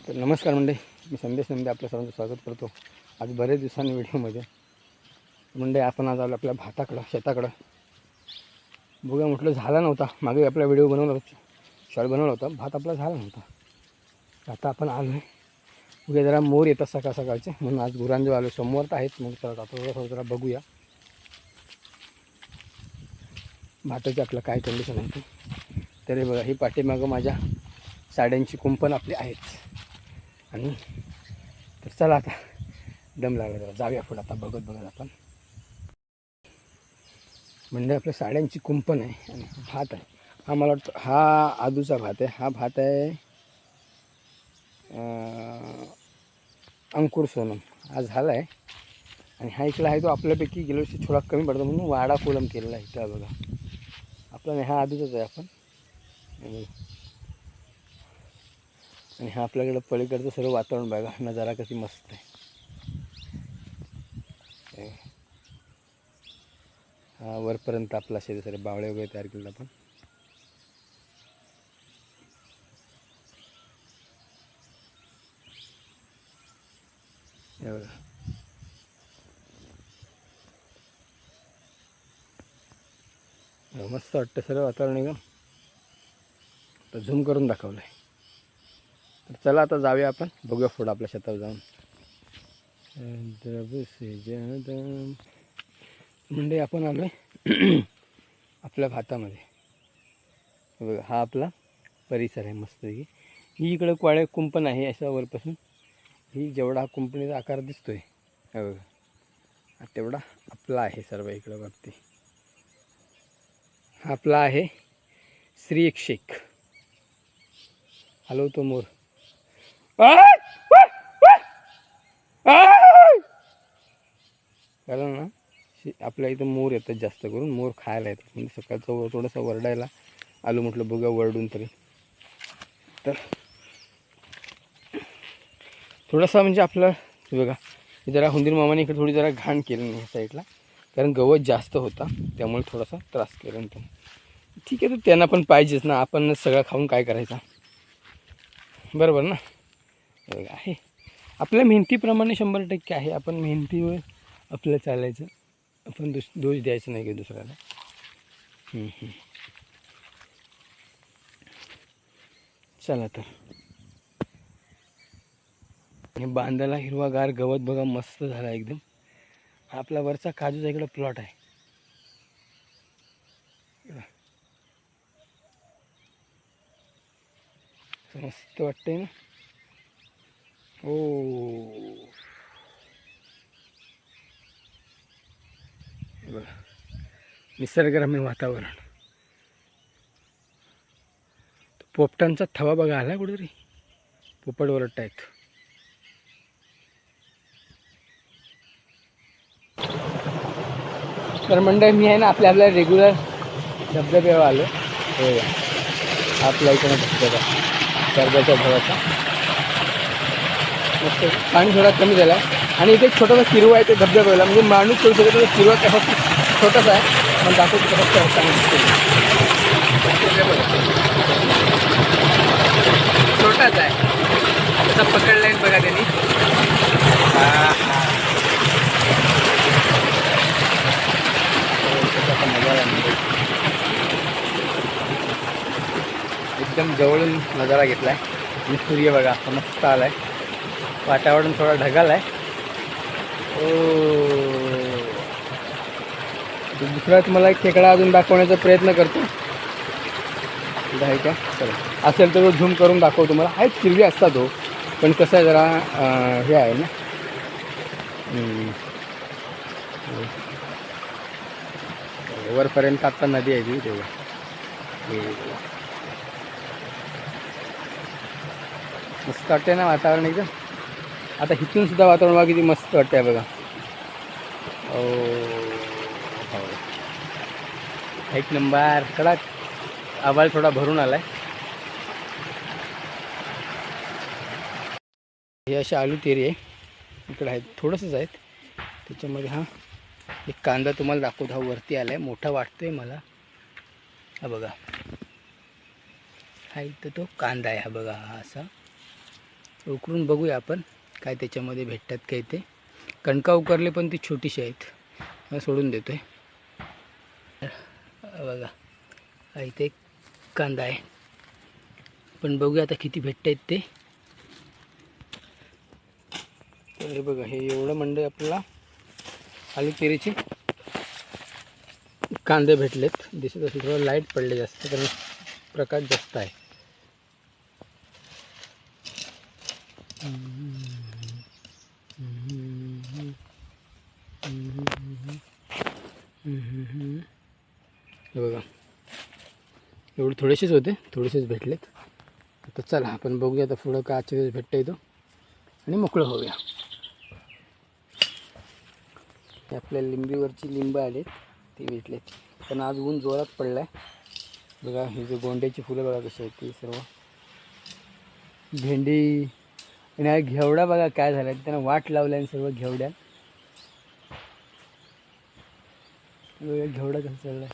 तर नमस्कार मंडळी मी संदेश नंदे आपल्या सर्वांचं स्वागत करतो. आज बरेच दिवसांनी व्हिडिओमध्ये. मंडळी आपण आज आलो आपल्या भाताकडं शेताकडं. बघूया म्हटलं झाला नव्हता. मागे आपला व्हिडिओ बनवला होता. शॉर्ट बनवला होता. भात आपला झाला नव्हता. आता आपण आलो आहे बघूया जरा मोर येतात सकाळ सकाळचे. म्हणून आज गुरांजवळ आलो सोमवार तर आहेत मग चला आता थोडं थोडं जरा बघूया. भाताची आपलं काय कंडिशन आहे ते. तरी बघा ही पाठीमागं माझ्या साड्यांची कुंपण आपली आहेत. आणि तर चला आता दम लागला जरा. जाऊया पुढं आता बघत बघत आपण. म्हणजे आपल्या साड्यांची कुंपण आहे आणि भात आहे. हा मला वाटतं हा आदूचा भात आहे. हा भात आहे अंकुर सोनम. हा झाला आहे. आणि हा इकडला आहे तो आपल्यापैकी गेल्या वर्षी थोडा कमी पडतो म्हणून वाडा कोलम केलेला आहे त्या बघा. आपला नाही हा आधीच आहे आपण. आणि हा आपल्याकडं पलीकडचं सर्व वातावरण बघा. नजारा कशी मस्त आहे. हा. वरपर्यंत आपला शेती सर बावळे वगैरे तयार केलं आपण. बघा. मस्त वाटतं सर्व वातावरण एकदम. तर झूम करून दाखवलं आहे चला आता जाऊया आपण. बघूया पुढं आपल्या शेतात जाऊन. म्हणजे आपण आलो आहे आपल्या भातामध्ये. बघा हा आपला परिसर आहे मस्तपैकी ही इकडं क्वाळे कुंपण आहे अशा वरपासून. ही जेवढा हा कुंपणीचा आकार दिसतो आहे बघा. तेवढा आपला आहे सर्व इकडं बाबती हा आपला आहे श्री एक शेख. तो मोर कारण ना आपल्या इथं मोर येतात जास्त करून मोर खायला येतात. म्हणजे सकाळचं थोडंसं वरडायला आलो म्हटलं बघा वरडून तरी. तर थोडासा म्हणजे आपलं बघा जरा हुंदीर मामाने इकडे थोडी जरा घाण केली नाही ह्या साईडला. कारण गवत जास्त होता त्यामुळे थोडासा त्रास केला ना ठीक आहे तर त्यांना पण पाहिजेच ना आपण सगळं खाऊन काय करायचा? बरोबर ना? बघा आहे. आपल्या मेहनतीप्रमाणे शंभर टक्के आहे. आपण मेहनतीवर आपलं चालायचं. आपण दुस दोष द्यायचं नाही की दुसऱ्याला. चला तर. आणि बांधाला हिरवागार गवत बघा मस्त झाला एकदम. आपला वरचा काजूचा इकडं प्लॉट आहे. मस्त वाटतंय ना? हो. निसर्गरम्य वातावरण. पोपटांचा थवा बघा आला कुठेतरी? पोपट ओरडतायत. तर मंडळ मी आहे ना आपल्या आपल्या रेग्युलर धबधब्यावर आलो हे आपल्या इकडे धबधबा. कर्जाच्या धवाचा मस्त पाणी थोडा कमी झाला. आहे आणि इथे एक छोटासा किरवा आहे ते धबधब्याला म्हणजे माणूस करू शकत नाही. किरवा कसा छोटासा आहे. पण दाखवतो कसा छोटाच आहे. आता पकडला आहे बघा त्यांनी. एकदम जवळून नजारा घेतला आणि सूर्य बघा मस्त आला आहे वातावरण थोडा ढगाल आहे. ओ. दुसरा तुम्हाला एक खेकडा अजून दाखवण्याचा प्रयत्न करतो. आहे का? चला. असेल तर झूम करून दाखवतो तुम्हाला. आहेत हिरवी असतात हो पण कसं आहे जरा हे आहे ना. वरपर्यंत आत्ता नदी आहे ती तेव्हा. मस्त वाटते ना वातावरण एकदम? आता इथून सुद्धा वातावरण बघा किती मस्त वाटतं आहे बघा. ओ हो. एक नंबर. कडक आवाज थोडा भरून आला आहे हे असे आलू तेरी आहे. इकडे आहेत थोडंसंच आहेत. त्याच्यामध्ये हा एक कांदा तुम्हाला दाखवतो. हा वरती आला आहे मोठा वाटतोय मला. हा बघा. हा इथं तो कांदा आहे. हा बघा हा असा. उकरून बघूया आपण. काय त्याच्यामध्ये भेटतात काय ते. कणका उकरले पण ती छोटीशी आहेत. सोडून सोडून देतोय. बघा. इथे एक कांदा आहे. पण बघूया आता किती भेटत आहेत ते. तर बघा हे एवढं म्हणजे आपल्याला आलू पेरीचे कांदे भेटलेत. दिसत असेल थोडं लाइट पडले जास्त कारण प्रकाश जास्त आहे. हे बघा. एवढे थोडेसेच होते थोडेसेच भेटलेत. आता चला आपण बघूया आता पुढं काय आजच्या दिवस भेटतं येतो आणि मोकळं होऊया. हे आपल्या लिंबीवरची लिंब आले ते भेटलेत. पण आज ऊन जोरात पडलाय. बघा हे जे गोंड्याची फुलं बघा कशी आहेत ती सर्व. भेंडी आणि घेवडा बघा काय झाला त्यांना वाट लावल्या आणि सर्व घेवड्या वेळ घेवडा कसं आहे.